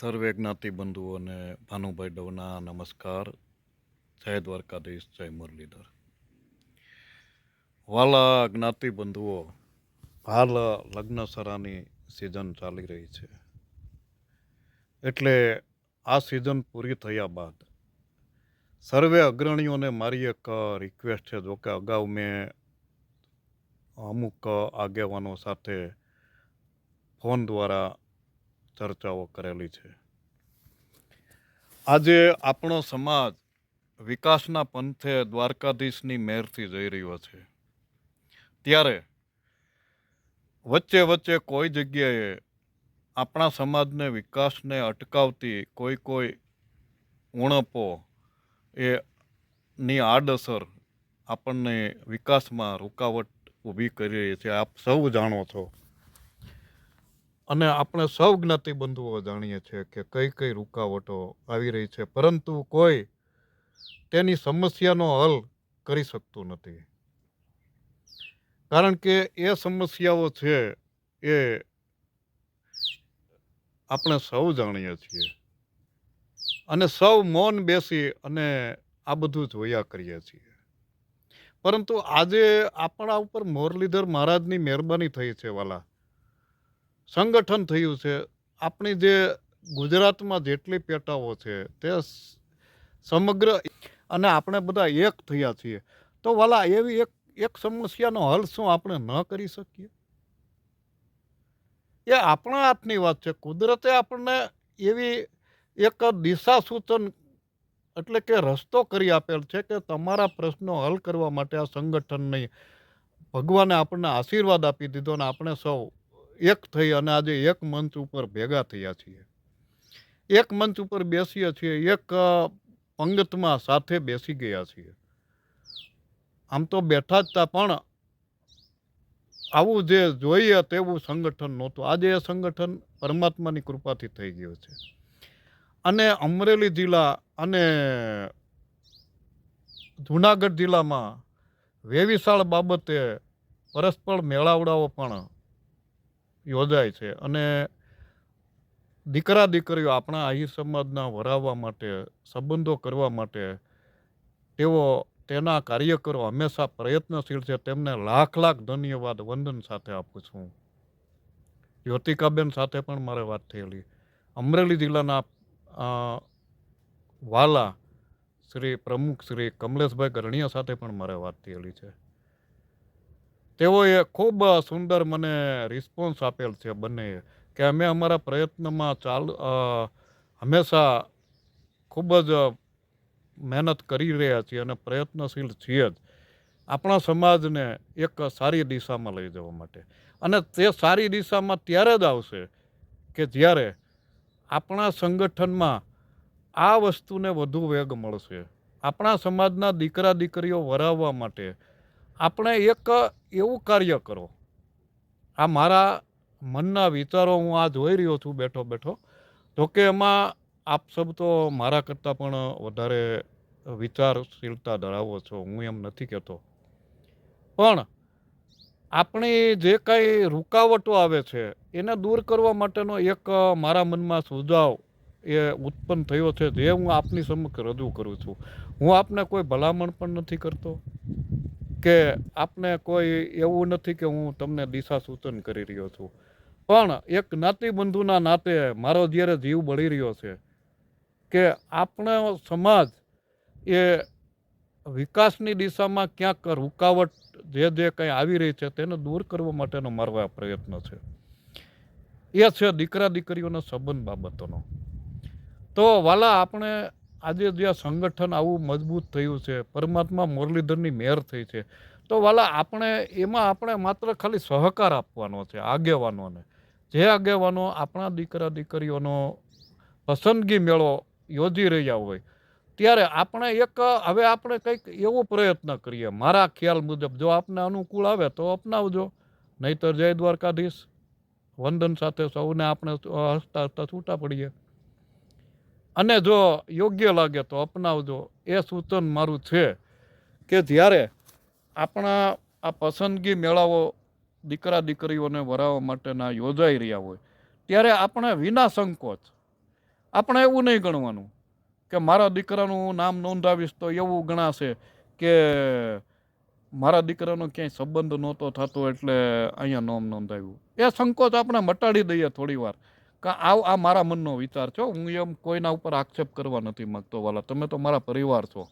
સર્વે જ્ઞાતિ બંધુઓને ભાનુભાઈ ડવના નમસ્કાર. જય દ્વારકાધીશ, જય મુરલીધર. વાલા જ્ઞાતિ બંધુઓ, હાલ લગ્ન સરાની સિઝન ચાલી રહી છે. એટલે આ સિઝન પૂરી થયા બાદ સર્વે અગ્રણીઓને મારી એક રિક્વેસ્ટ છે. જોકે અગાઉ મેં અમુક આગેવાનો સાથે ફોન દ્વારા ચર્ચાઓ કરેલી છે. આજે આપણો સમાજ વિકાસના પંથે દ્વારકાધીશની મેરથી જઈ રહ્યો છે. ત્યારે વચ્ચે વચ્ચે કોઈ જગ્યાએ આપણા સમાજને વિકાસને અટકાવતી કોઈ કોઈ ઉણપો એ ની આડઅસર આપણને વિકાસમાં રૂકાવટ ઊભી કરી રહી છે. આપ સૌ જાણો છો અને આપણે સૌ જ્ઞાતિ બંધુઓ જાણીએ છીએ કે કઈ કઈ રૂકાવટો આવી રહી છે, પરંતુ કોઈ તેની સમસ્યાનો હલ કરી શકતું નથી. કારણ કે એ સમસ્યાઓ છે એ આપણે સૌ જાણીએ છીએ. અને સૌ મૌન બેસી અને આ બધું જોયા કરીએ છીએ. પરંતુ આજે આપણા ઉપર મોરલીધર મહારાજની મહેરબાની થઈ છે વાલા. સંગઠન થયું છે. આપણી જે ગુજરાતમાં જેટલી પેટાઓ છે તે સમગ્ર અને આપણે બધા એક થયા છીએ. તો વાલા એવી એક એક સમસ્યાનો હલ શું આપણે ન કરી શકીએ? એ આપણા હાથની વાત છે. કુદરતે આપણને એવી એક દિશા સૂચન એટલે કે રસ્તો કરી આપેલ છે કે તમારા પ્રશ્નો હલ કરવા માટે આ સંગઠનની ભગવાને આપણને આશીર્વાદ આપી દીધો અને આપણે સૌ એક થઈ અને આજે એક મંચ ઉપર ભેગા થયા છીએ. એક મંચ ઉપર બેસીએ છીએ, એક અંગતમાં સાથે બેસી ગયા છીએ. આમ તો બેઠા જ તા પણ આવું જે જોઈએ તેવું સંગઠન નહોતું. આજે એ સંગઠન પરમાત્માની કૃપાથી થઈ ગયું છે. અને અમરેલી જિલ્લા અને જુનાગઢ જિલ્લામાં વેવિશાળ બાબતે પરસ્પર મેળાવડાઓ પણ યોજાય છે. અને દીકરા દીકરીઓ આપણા આહિર સમાજના વરાવવા માટે, સંબંધો કરવા માટે, તેઓ તેના કાર્યકરો હંમેશા પ્રયત્નશીલ છે. તેમને લાખ લાખ ધન્યવાદ વંદન સાથે આપું છું. જ્યોતિકાબેન સાથે પણ મારે વાત થયેલી. અમરેલી જિલ્લાના વાલા શ્રી પ્રમુખ શ્રી કમલેશભાઈ ગરણિયા સાથે પણ મારે વાત થયેલી છે. તેઓએ ખૂબ સુંદર મને રિસ્પોન્સ આપેલ છે બંને. કે અમે અમારા પ્રયત્નમાં ચાલુ હંમેશા ખૂબ જ મહેનત કરી રહ્યા છીએ અને પ્રયત્નશીલ છીએ જ. આપણા સમાજને એક સારી દિશામાં લઈ જવા માટે. અને તે સારી દિશામાં ત્યારે જ આવશે કે જ્યારે આપણા સંગઠનમાં આ વસ્તુને વધુ વેગ મળશે. આપણા સમાજના દીકરા દીકરીઓ વરાવવા માટે આપણે એક એવું કાર્ય કરો. આ મારા મનના વિચારો હું આ જોઈ રહ્યો છું બેઠો બેઠો. તો કે એમાં આપ સબ તો મારા કરતાં પણ વધારે વિચારશીલતા ધરાવો છો, હું એમ નથી કહેતો. પણ આપણી જે કાંઈ રૂકાવટો આવે છે, એને દૂર કરવા માટેનો એક મારા મનમાં સુઝાવ એ ઉત્પન્ન થયો છે, જે હું આપની સમક્ષ રજૂ કરું છું. હું આપને કોઈ ભલામણ પણ નથી કરતો? કે આપને કોઈ એવું નથી કે હું તમને દિશા સૂચન કરી રહ્યો છું. પણ એક નાતીબંધુના નાતે મારો જ્યારે જીવ બળી રહ્યો છે કે આપણો સમાજ એ વિકાસની દિશામાં ક્યાંક રૂકાવટ જે જે કંઈ આવી રહી છે તેને દૂર કરવા માટેનો મારો આ પ્રયત્ન છે. એ છે દીકરા દીકરીઓના સંબંધ બાબતોનો. તો વાલા, આપણે આજે જે આ સંગઠન આવું મજબૂત થયું છે, પરમાત્મા મુરલીધરની મેર થઈ છે, તો વાલા આપણે એમાં આપણે માત્ર ખાલી સહકાર આપવાનો છે, આગેવાનોને. જે આગેવાનો આપણા દીકરા દીકરીઓનો પસંદગી મેળો યોજી રહ્યા હોય, ત્યારે આપણે એક, હવે આપણે કંઈક એવો પ્રયત્ન કરીએ. મારા ખ્યાલ મુજબ જો આપને અનુકૂળ આવે તો અપનાવજો. નહીતર જય દ્વારકાધીશ. વંદન સાથે સૌને આપણે હસતા હસતા છૂટા પડીએ. અને જો યોગ્ય લાગે તો અપનાવજો. એ સૂચન મારું છે કે જ્યારે આપણા આ પસંદગી મેળાઓ દીકરા દીકરીઓને વરાવવા માટેના યોજાઈ રહ્યા હોય, ત્યારે આપણે વિના સંકોચ, આપણે એવું નહીં ગણવાનું કે મારા દીકરાનું નામ નોંધાવીશ તો એવું ગણાશે કે મારા દીકરાનો ક્યાંય સંબંધ નહોતો થતો એટલે અહીંયા નામ નોંધાવ્યું એ સંકોચ આપણે મટાડી દઈએ થોડી વાર કે આવ આ મારા મનનો વિચાર છો હું. એમ કોઈના ઉપર આક્ષેપ કરવા નથી માગતો વાલા. તમે તો મારા પરિવાર છો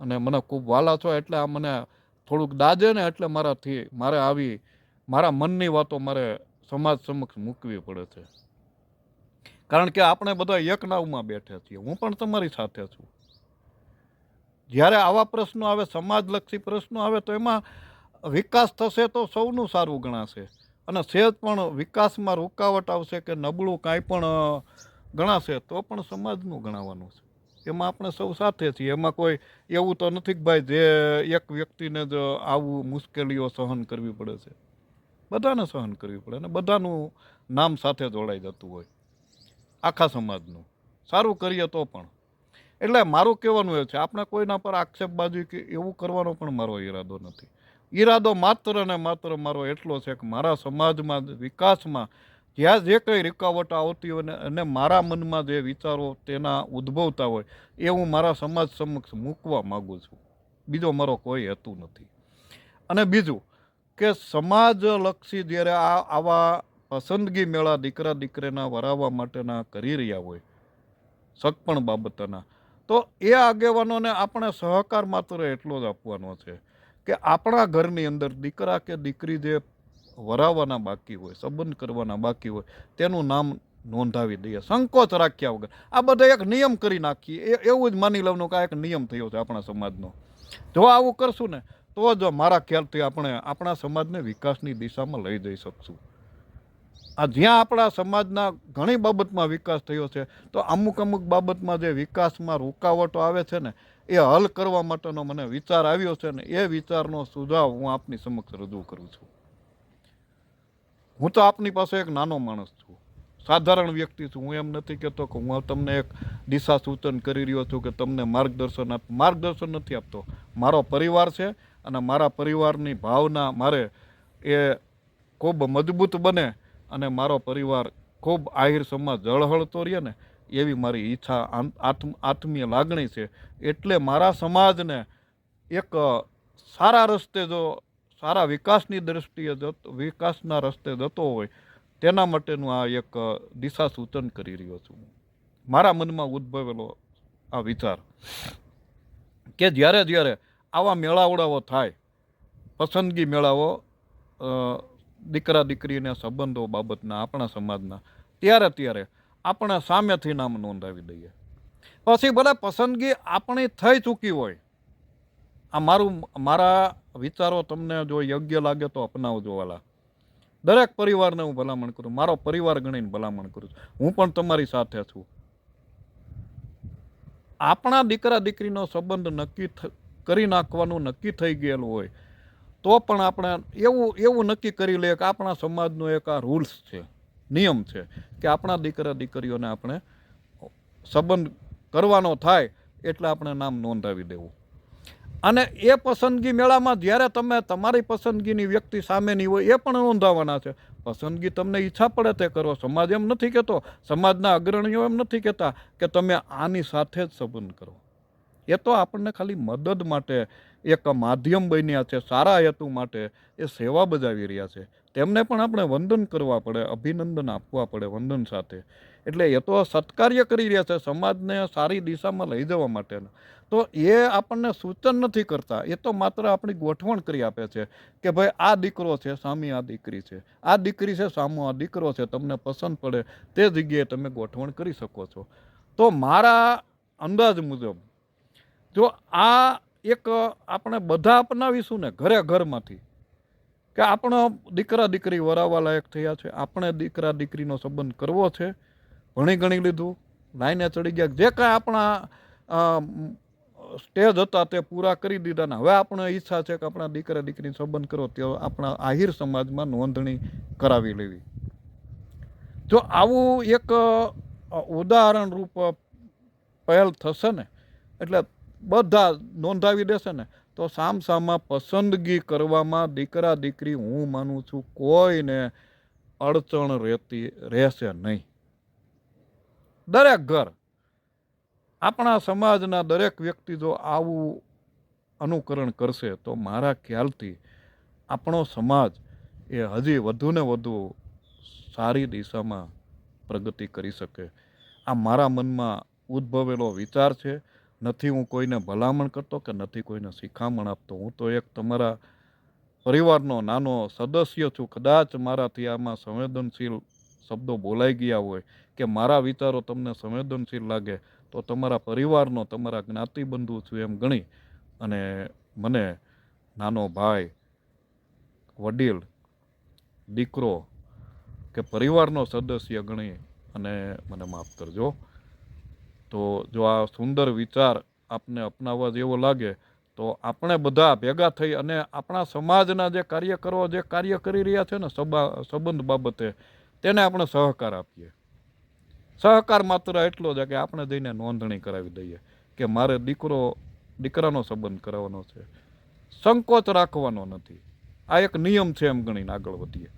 અને મને ખૂબ વાલા છો એટલે આ મને થોડુંક દાજે ને એટલે મારાથી મારે આવી મારા મનની વાતો મારે સમાજ સમક્ષ મૂકવી પડે છે. કારણ કે આપણે બધા એક નાવમાં બેઠા છીએ. હું પણ તમારી સાથે છું. જ્યારે આવા પ્રશ્નો આવે, સમાજલક્ષી પ્રશ્નો આવે, તો એમાં વિકાસ થશે તો સૌનું સારું ગણાશે. અને સહેજ પણ વિકાસમાં રોકાવટ આવશે કે નબળું કાંઈ પણ ગણાશે, તો પણ સમાજનું ગણાવવાનું છે. એમાં આપણે સૌ સાથે છીએ. એમાં કોઈ એવું તો નથી કે ભાઈ જે એક વ્યક્તિને જ આવું મુશ્કેલીઓ સહન કરવી પડે છે. બધાને સહન કરવી પડે અને બધાનું નામ સાથે જોડાઈ જતું હોય. આખા સમાજનું. સારું કરીએ તો પણ. એટલે મારું કહેવાનું એ છે, આપણે કોઈના પર આક્ષેપબાજી કે એવું કરવાનો પણ મારો ઈરાદો નથી. ઈરાદો માત્ર ને માત્ર મારો એટલો છે કે મારા સમાજમાં, વિકાસમાં જ્યાં જે કંઈ રૂકાવટ આવતી હોય અને મારા મનમાં જે વિચારો તેના ઉદ્ભવતા હોય, એ હું મારા સમાજ સમક્ષ મૂકવા માગું છું. બીજો મારો કોઈ હેતુ નથી. અને બીજું કે સમાજલક્ષી જ્યારે આ આવા પસંદગી મેળા દીકરા દીકરીના વરાવવા માટેના કરી રહ્યા હોય, સગપણ બાબતના, તો એ આગેવાનોને આપણે સહકાર માત્ર એટલો જ આપવાનો છે કે આપણા ઘરની અંદર દીકરા કે દીકરી જે વરાવવાના બાકી હોય, સંબંધ કરવાના બાકી હોય, તેનું નામ નોંધાવી દઈએ. સંકોચ રાખ્યા વગર. આ બધા એક નિયમ કરી નાખીએ. એવું જ માની લેવાનું કે આ એક નિયમ થયો છે આપણા સમાજનો. જો આવું કરશું ને, તો જ મારા ખ્યાલથી આપણે આપણા સમાજને વિકાસની દિશામાં લઈ જઈ શકશું. આ જ્યાં આપણા સમાજના ઘણી બાબતમાં વિકાસ થયો છે, તો અમુક અમુક બાબતમાં જે વિકાસમાં રૂકાવટો આવે છે ને, એ હલ કરવા માટેનો મને વિચાર આવ્યો છે ને, એ વિચારનો સુઝાવ હું આપની સમક્ષ રજૂ કરું છું. હું તો આપની પાસે એક નાનો માણસ છું. સાધારણ વ્યક્તિ છું. હું એમ નથી કહેતો કે હું તમને એક દિશા સૂચન કરી રહ્યો છું કે તમને માર્ગદર્શન આપ, માર્ગદર્શન નથી આપતો. મારો પરિવાર છે અને મારા પરિવારની ભાવના મારે એ ખૂબ મજબૂત બને અને મારો પરિવાર ખૂબ આહિર સમાજ જળહળતો રહે ને, એવી મારી ઈચ્છા આત્મ, આત્મીય લાગણી છે. એટલે મારા સમાજને એક સારા રસ્તે જો, સારા વિકાસની દ્રષ્ટિએ જતો વિકાસના રસ્તે જતો હોય, તેના માટેનું આ એક દિશા સૂચન કરી રહ્યો છું. મારા મનમાં ઉદ્ભવેલો આ વિચાર કે જ્યારે જ્યારે આવા મેળાવડાઓ થાય, પસંદગી મેળાઓ દીકરા દીકરીના સંબંધો બાબતના આપણા સમાજના, ત્યારે ત્યારે આપણે સામેથી નામ નોંધાવી દઈએ. પછી ભલે પસંદગી આપણી થઈ ચૂકી હોય, આ મારું, મારા વિચારો તમને જો યોગ્ય લાગે તો અપનાવજો વાલા. દરેક પરિવારને હું ભલામણ કરું, મારો પરિવાર ગણીને ભલામણ કરું છું. હું પણ તમારી સાથે છું. આપણા દીકરા દીકરીનો સંબંધ નક્કી કરી નાખવાનું નક્કી થઈ ગયેલું હોય તો પણ આપણે એવું એવું નક્કી કરી લઈએ કે આપણા સમાજનો એક આ રૂલ્સ છે, નિયમ છે કે આપણા દીકરા દીકરીઓને આપણે સંબંધ કરવાનો થાય એટલે આપણે નામ નોંધાવી દેવું. અને એ પસંદગી મેળામાં જ્યારે તમે તમારી પસંદગીની વ્યક્તિ સામેની હોય એ પણ નોંધાવવાના છે. પસંદગી તમને ઈચ્છા પડે તે કરો. સમાજ એમ નથી કહેતો. સમાજના અગ્રણીઓ એમ નથી કહેતા કે તમે આની સાથે જ સંબંધ કરો. એ તો આપણને ખાલી મદદ માટે એક માધ્યમ બન્યા છે, સારા હેતુ માટે એ સેવા બજાવી રહ્યા છે. તેમને પણ આપણે વંદન કરવા પડે, અભિનંદન આપવા પડે વંદન સાથે. એટલે એ તો સત્કાર્ય કરી રહ્યા છે, સમાજને સારી દિશામાં લઈ જવા માટેના. તો એ આપણને સૂચન નથી કરતા. એ તો માત્ર આપણી ગોઠવણ કરી આપે છે કે ભાઈ, આ દીકરો છે, સામી આ દીકરી છે. આ દીકરી છે, સામો આ દીકરો છે, તમને પસંદ પડે તે જગ્યાએ તમે ગોઠવણ કરી શકો છો. તો મારા અંદાજ મુજબ, જો આ એક આપણે બધા અપનાવીશું ને ઘરે ઘરમાંથી કે આપણો દીકરા દીકરી વરાવવા લાયક થયા છે, આપણે દીકરા દીકરીનો સંબંધ કરવો છે, ભણી ગણી લીધું, લાઈને ચડી ગયા, જે કાંઈ આપણા સ્ટેજ હતા તે પૂરા કરી દીધા ને, હવે આપણે ઈચ્છા છે કે આપણા દીકરા દીકરીનો સંબંધ કરો, તે આપણા આહિર સમાજમાં નોંધણી કરાવી લેવી. જો આવું એક ઉદાહરણરૂપ ઉદાહરણ રૂપ પહેલ થશે ને, એટલે બધા નોંધાવી દેશે ને, તો સામસામા પસંદગી કરવામાં દીકરા દીકરી હું માનું છું કોઈને અડચણ રહેતી, રહેશે નહીં. દરેક ઘર, આપણા સમાજના દરેક વ્યક્તિ જો આવું અનુકરણ કરશે, તો મારા ખ્યાલથી આપણો સમાજ એ હજી વધુ ને વધુ સારી દિશામાં પ્રગતિ કરી શકે. આ મારા મનમાં ઉદ્ભવેલો વિચાર છે. નથી હું કોઈને ભલામણ કરતો કે નથી કોઈને શિખામણ આપતો. હું તો એક તમારા પરિવારનો નાનો સદસ્ય છું. કદાચ મારાથી આમાં સંવેદનશીલ શબ્દો બોલાઈ ગયા હોય કે મારા વિચારો તમને સંવેદનશીલ લાગે, તો તમારા પરિવારનો તમારા જ્ઞાતિબંધુ છું એમ ગણી અને મને નાનો ભાઈ, વડીલ, દીકરો કે પરિવારનો સદસ્ય ગણી અને મને માફ કરજો. તો જો આ સુંદર વિચાર આપને અપનાવવા જેવો લાગે, તો આપણે બધા ભેગા થઈ અને આપણા સમાજના જે કાર્યકરો જે કાર્ય કરી રહ્યા છે ને સબા, સંબંધ બાબતે, તેને આપણે સહકાર આપીએ. સહકાર માત્ર એટલો જ કે આપણે જઈને નોંધણી કરાવી દઈએ કે મારે દીકરો, દીકરાનો સંબંધ કરાવવાનો છે. સંકોચ રાખવાનો નથી. આ એક નિયમ છે એમ ગણીને આગળ વધીએ.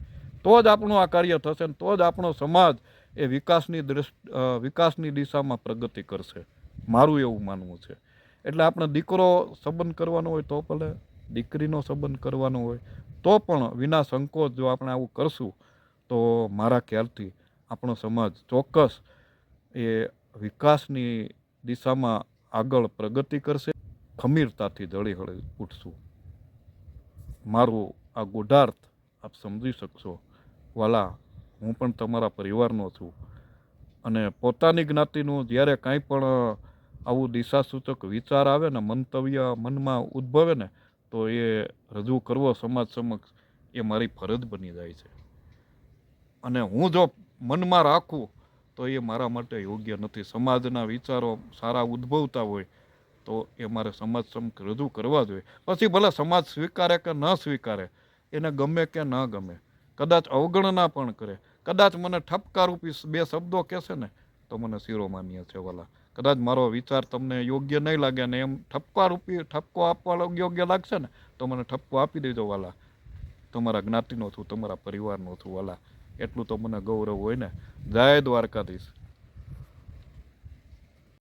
તો જ આપણું આ કાર્ય થશે ને તો જ આપણો સમાજ એ વિકાસની દ્રષ્ટિ વિકાસની દિશામાં પ્રગતિ કરશે. મારું એવું માનવું છે. એટલે આપણે દીકરો સંબંધ કરવાનો હોય તો ભલે, દીકરીનો સંબંધ કરવાનો હોય, તો પણ વિના સંકોચ જો આપણે આવું કરશું, તો મારા ખ્યાલથી આપણો સમાજ ચોક્કસ એ વિકાસની દિશામાં આગળ પ્રગતિ કરશે. ખમીરતાથી જળી હળી ઉઠશું. મારું આ ગુઢાર્થ આપ સમજી શકશો. વાલા હું પણ તમારા પરિવારનો છું. અને પોતાની જ્ઞાતિનું જ્યારે કાંઈ પણ આવું દિશાસૂચક વિચાર આવે ને, મંતવ્ય મનમાં ઉદ્ભવે ને, તો એ રજૂ કરવો સમાજ સમક્ષ એ મારી ફરજ બની જાય છે. અને હું જો મનમાં રાખું, તો એ મારા માટે યોગ્ય નથી. સમાજના વિચારો સારા ઉદ્ભવતા હોય, તો એ મારે સમાજ સમક્ષ રજૂ કરવા જોઈએ. પછી ભલે સમાજ સ્વીકારે કે ન સ્વીકારે, એને ગમે કે ન ગમે કદાચ અવગણના પણ કરે. કદાચ મને ઠપકારૂપી બે શબ્દો કહેશે ને, તો મને શિરોમાન્ય છે વાલા. કદાચ મારો વિચાર તમને યોગ્ય નહીં લાગે ને એમ ઠપકારૂપી, ઠપકો આપવા યોગ્ય લાગશે ને, તો મને ઠપકો આપી દેજો વાલા. તમારા જ્ઞાતિનો છું, તમારા પરિવારનો છું વાલા. એટલું તો મને ગૌરવ હોય ને. જય દ્વારકાધીશ.